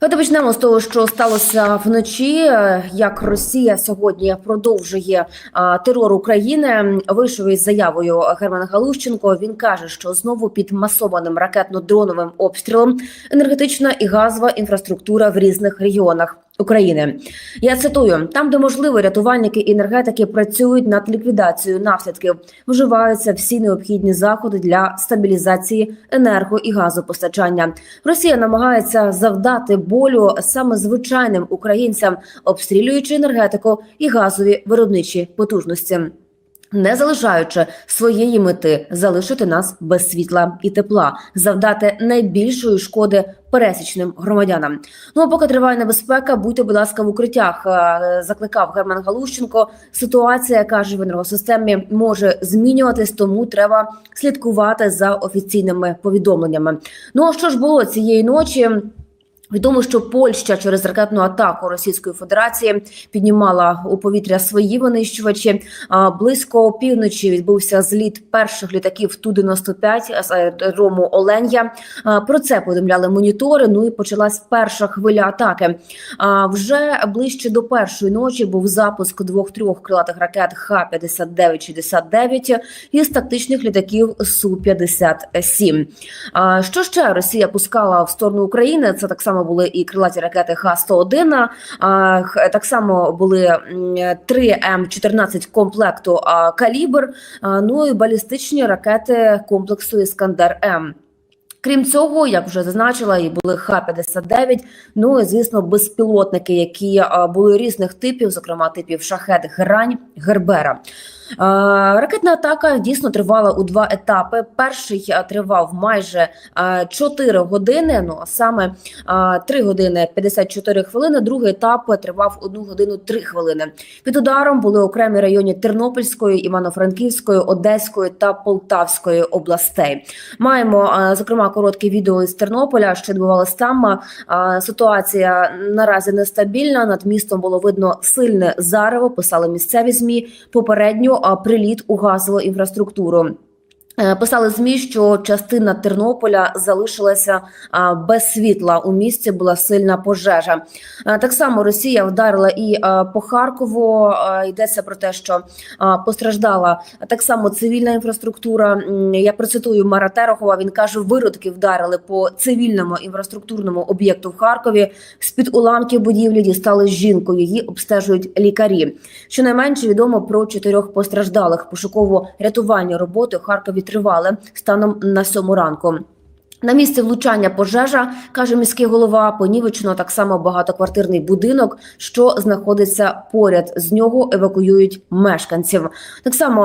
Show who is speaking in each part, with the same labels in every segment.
Speaker 1: Давайте почнемо з того, що сталося вночі. Е, Як Росія сьогодні продовжує терор України, вийшов із заявою Герман Галущенко. Він каже, що знову під масованим ракетно-дроновим обстрілом енергетична і газова інфраструктура в різних регіонах України. Я цитую: там, де можливо, рятувальники і енергетики працюють над ліквідацією наслідків, вживаються всі необхідні заходи для стабілізації енерго і газопостачання. Росія намагається завдати болю саме звичайним українцям, обстрілюючи енергетику і газові виробничі потужності. Не залишаючи своєї мети залишити нас без світла і тепла, завдати найбільшої шкоди пересічним громадянам. Ну а поки триває небезпека, будьте, будь ласка, в укриттях. Е, Закликав Герман Галущенко. Ситуація каже в енергосистемі може змінюватись, тому треба слідкувати за офіційними повідомленнями. Ну а що ж було цієї ночі? Відомо, що Польща через ракетну атаку Російської Федерації піднімала у повітря свої винищувачі. Близько півночі відбувся зліт перших літаків ту 95 з аеродрому Оленя. Про це повідомляли монітори. Ну і почалась перша хвиля атаки. А вже ближче до першої ночі був запуск двох-трьох крилатих ракет Х-59-69 із тактичних літаків Су 57 А що ще Росія пускала в сторону України? Це так само були і крилаті ракети Х-101, так само були м, три М-14 комплекту «Калібр», ну і балістичні ракети комплексу «Іскандер-М». Крім цього, як вже зазначила, і були Х-59, ну і звісно, безпілотники, які були різних типів, зокрема типів шахет, грань, гербера. Е, Ракетна атака дійсно тривала у два етапи. Перший е, тривав майже 4 години. Ну а саме 3 години 54 хвилини. Другий етап тривав 1 годину 3 хвилини. Під ударом були окремі райони Тернопільської, Івано-Франківської, Одеської та Полтавської областей. Маємо е, зокрема коротке відео із Тернополя, що відбувалось там. Е, Ситуація наразі нестабільна. Над містом було видно сильне зарево. Писали місцеві змі. Попередньо а, приліт у газову інфраструктуру. Е, Писали змі, що частина Тернополя залишилася без світла. У місті була сильна пожежа. Е, Так само Росія вдарила і по Харкову. Е, Йдеться про те, що постраждала так само цивільна інфраструктура. Я процитую Мара Терехова. Він каже: виродки вдарили по цивільному інфраструктурному об'єкту в Харкові. З під уламків будівлі дістали жінку. Її обстежують лікарі. Щонайменше відомо про чотирьох постраждалих. Пошуково-рятувальні роботи у Харкові тривали станом на сьому ранку. На місці влучання пожежа каже міський голова. Понівечено так само багатоквартирний будинок, що знаходиться поряд. З нього евакуюють мешканців. Так само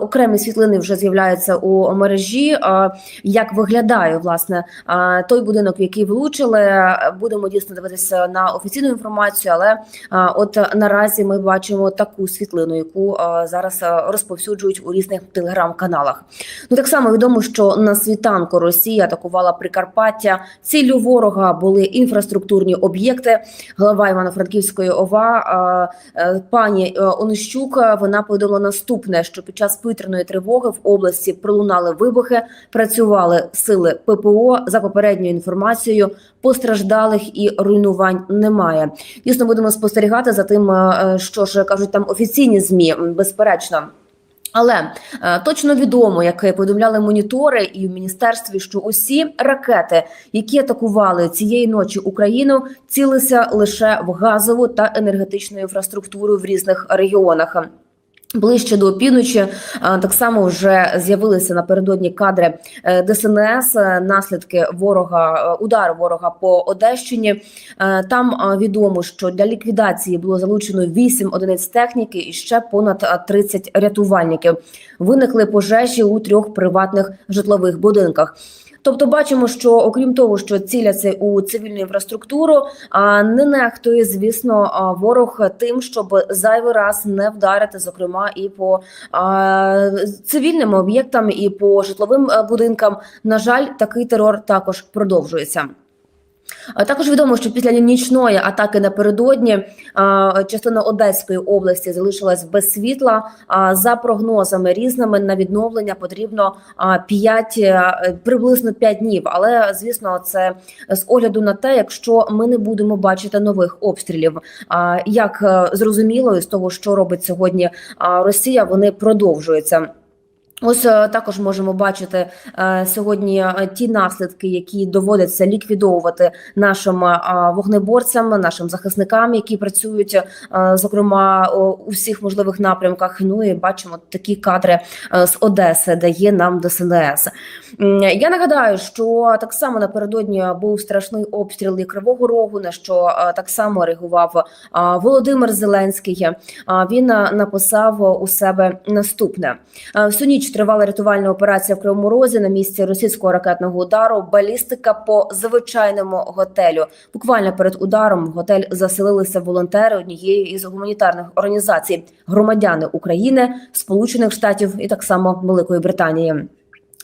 Speaker 1: окремі світлини вже з'являються у мережі. Як виглядає власне той будинок, в який влучили? Будемо дійсно дивитися на офіційну інформацію, але от наразі ми бачимо таку світлину, яку зараз розповсюджують у різних телеграм-каналах. Ну так само відомо, що на світанку Росія атакувала Прикарпаття. Ціллю ворога були інфраструктурні об'єкти. Глава Івано-Франківської ОВА е, пані е, Онищук. е, Вона повідомила наступне: що під час повітряної тривоги в області пролунали вибухи, працювали сили ППО. За попередньою інформацією, постраждалих і руйнувань немає. Дійсно, будемо спостерігати за тим, що ж кажуть там офіційні змі, безперечно. Але е, точно відомо, як повідомляли монітори і в міністерстві, що усі ракети, які атакували цієї ночі Україну, цілися лише в газову та енергетичну інфраструктуру в різних регіонах. Ближче до опівночі е, так само вже з'явилися напередодні кадри е, ДСНС, е, наслідки ворога, удару ворога по Одещині. Там відомо, що для ліквідації було залучено 8 одиниць техніки і ще понад е, 30 рятувальників. Виникли пожежі у трьох приватних житлових будинках. Тобто, бачимо, що окрім того, що ціляться у цивільну інфраструктуру, а не нехтує, звісно, ворог тим, щоб зайвий раз не вдарити, зокрема, і по цивільним об'єктам, і по житловим е, будинкам. На жаль, такий терор також продовжується. Також відомо, що після нічної атаки напередодні частина Одеської області залишилась без світла. За прогнозами різними на відновлення потрібно а, 5, е, приблизно 5 днів. Але звісно, це з огляду на те, якщо ми не будемо бачити нових обстрілів. Як е, зрозуміло, із того, що робить сьогодні Росія, вони продовжуються. Ось е, також можемо бачити е, сьогодні е, ті наслідки, які доводиться ліквідовувати нашим вогнеборцям, нашим захисникам, які працюють, зокрема у всіх можливих напрямках. Ну і бачимо такі кадри з Одеси, де є нам ДСНС. Я нагадаю, що так само напередодні був страшний обстріл і Кривого Рогу, на що так само реагував Володимир Зеленський. Він написав у себе наступне: всю ніч тривала рятувальна операція в Кривому Розі на місці російського ракетного удару. Балістика по звичайному готелю. Буквально перед ударом в готель заселилися волонтери однієї із гуманітарних організацій, громадяни України, Сполучених Штатів і так само Великої Британії.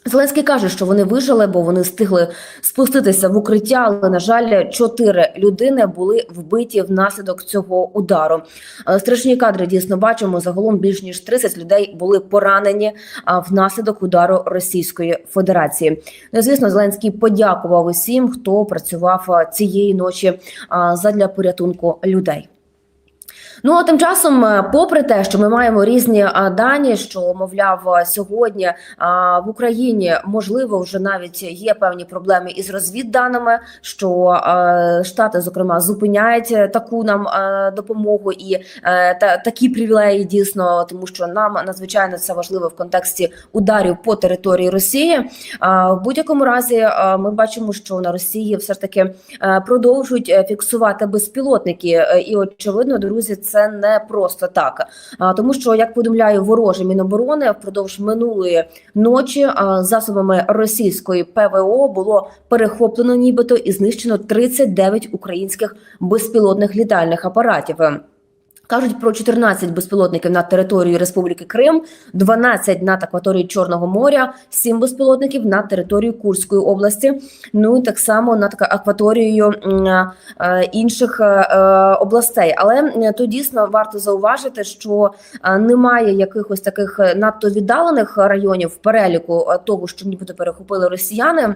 Speaker 1: Зеленський каже, що вони вижили, бо вони встигли спуститися в укриття. Але на жаль, чотири людини були вбиті внаслідок цього удару. Е, Страшні кадри дійсно бачимо. Загалом більш ніж 30 людей були поранені внаслідок удару Російської Федерації. Ну, звісно, Зеленський подякував усім, хто працював цієї ночі а, задля порятунку людей. Ну а тим часом, е, попри те, що ми маємо різні дані, що мовляв е, сьогодні в Україні можливо вже навіть є певні проблеми із розвідданими, що штати зокрема зупиняють е, таку нам допомогу і е, та такі привілеї дійсно, тому що нам надзвичайно це важливо в контексті ударів по території Росії. В будь-якому разі ми бачимо, що на Росії все ж таки е, продовжують е, фіксувати безпілотники, Е, і очевидно, друзі, це не просто так. Тому що, як повідомляє вороже міноборони, впродовж минулої ночі засобами російської ПВО було перехоплено, нібито і знищено 39 українських безпілотних літальних апаратів. Кажуть про 14 безпілотників над територією Республіки Крим, 12 над акваторією Чорного моря, 7 безпілотників над територією Курської області. Ну і так само над акваторією е, інших е, областей. Але е, тут дійсно варто зауважити, що е, немає якихось таких е, надто віддалених районів переліку е, того, що нібито перехопили росіяни.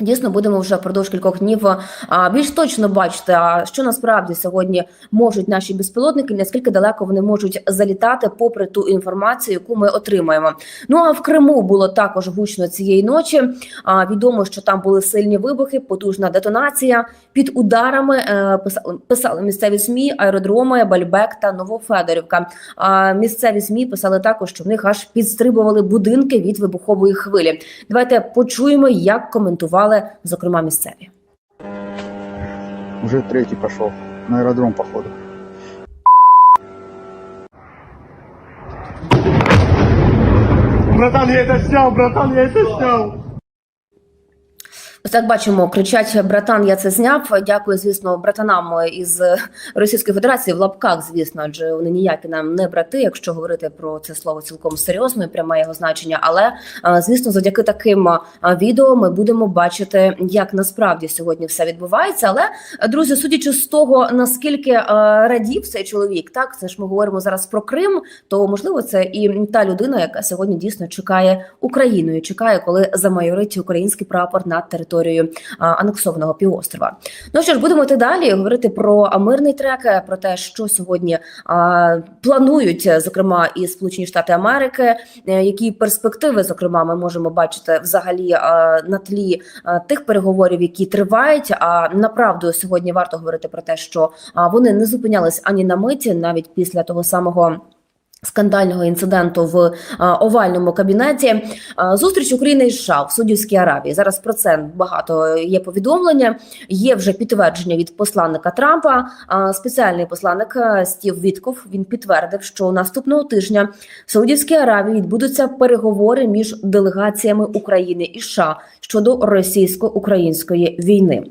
Speaker 1: Дійсно, будемо вже впродовж кількох днів а, більш точно бачити, що насправді сьогодні можуть наші безпілотники, наскільки далеко вони можуть залітати, попри ту інформацію, яку ми отримаємо. Ну а в Криму було також гучно цієї ночі. А, відомо, що там були сильні вибухи, потужна детонація. Під ударами е, писали, писали місцеві змі, аеродроми, Бальбек та Новофедорівка. Місцеві змі писали також, що в них аж підстрибували будинки від вибухової хвилі. Давайте почуємо, як коментували, зокрема, місцеві.
Speaker 2: Уже третий пошел. На аэродром, походу.
Speaker 3: Братан, я это снял, братан, я это снял.
Speaker 1: Ось так бачимо, кричать братан, я це зняв. Дякую, звісно, братанам із Російської Федерації в лапках, звісно, адже вони ніякі нам не брати, якщо говорити про це слово цілком серйозно, і пряме його значення. Але звісно, завдяки таким відео ми будемо бачити, як насправді сьогодні все відбувається. Але друзі, судячи з того, наскільки радів цей чоловік, так це ж ми говоримо зараз про Крим, то можливо це і та людина, яка сьогодні дійсно чекає Україною, чекає, коли замайорить український прапор над територією а, анексованого півострова. Ну що ж, будемо йти далі говорити про мирний трек, про те, що сьогодні планують, зокрема, і Сполучені Штати Америки, е, які перспективи, зокрема, ми можемо бачити взагалі на тлі тих переговорів, які тривають. А направду сьогодні варто говорити про те, що вони не зупинялись ані на миті, навіть після того самого. Скандального інциденту в а, овальному кабінеті А, зустріч України і США в Саудівській Аравії. Зараз про це багато є повідомлення. Є вже підтвердження від посланника Трампа. А, спеціальний посланник Стів Вітков він підтвердив, що наступного тижня в Саудівській Аравії відбудуться переговори між делегаціями України і США щодо російсько-української війни.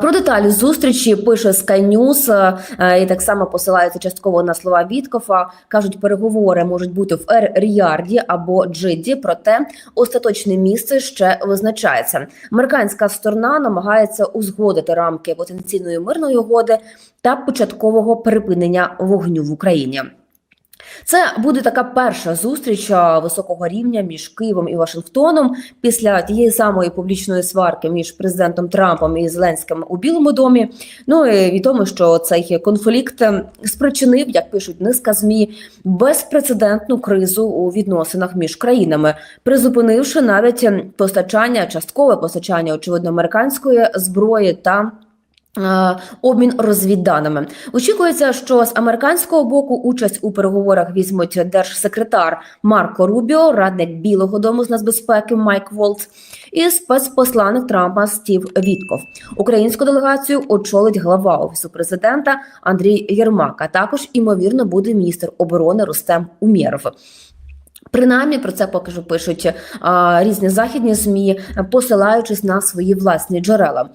Speaker 1: Про деталі зустрічі пише Sky News, е, і так само посилається частково на слова Віткофа. кажуть, переговори можуть бути в Ер-Ріярді або Джидді, проте остаточне місце ще визначається. Американська сторона намагається узгодити рамки потенційної мирної угоди та початкового припинення вогню в Україні. Це буде така перша зустріч високого рівня між Києвом і Вашингтоном після тієї самої публічної сварки між президентом Трампом і Зеленським у Білому домі. Ну і відомо, що цей конфлікт е, спричинив, як пишуть низка змі, безпрецедентну кризу у відносинах між країнами, призупинивши навіть е, постачання, часткове постачання, очевидно, американської зброї та. Е, Обмін розвідданими очікується, що з американського боку участь у переговорах візьмуть держсекретар Марко Рубіо, радник Білого Дому з нацбезпеки Майк Волц і спецпосланник Трампа Стів Вітков. Українську делегацію очолить глава офісу президента Андрій Єрмак. А також імовірно буде міністр оборони Рустем Умєров. Принаймні про це поки що пишуть а, різні західні змі, посилаючись на свої власні джерела.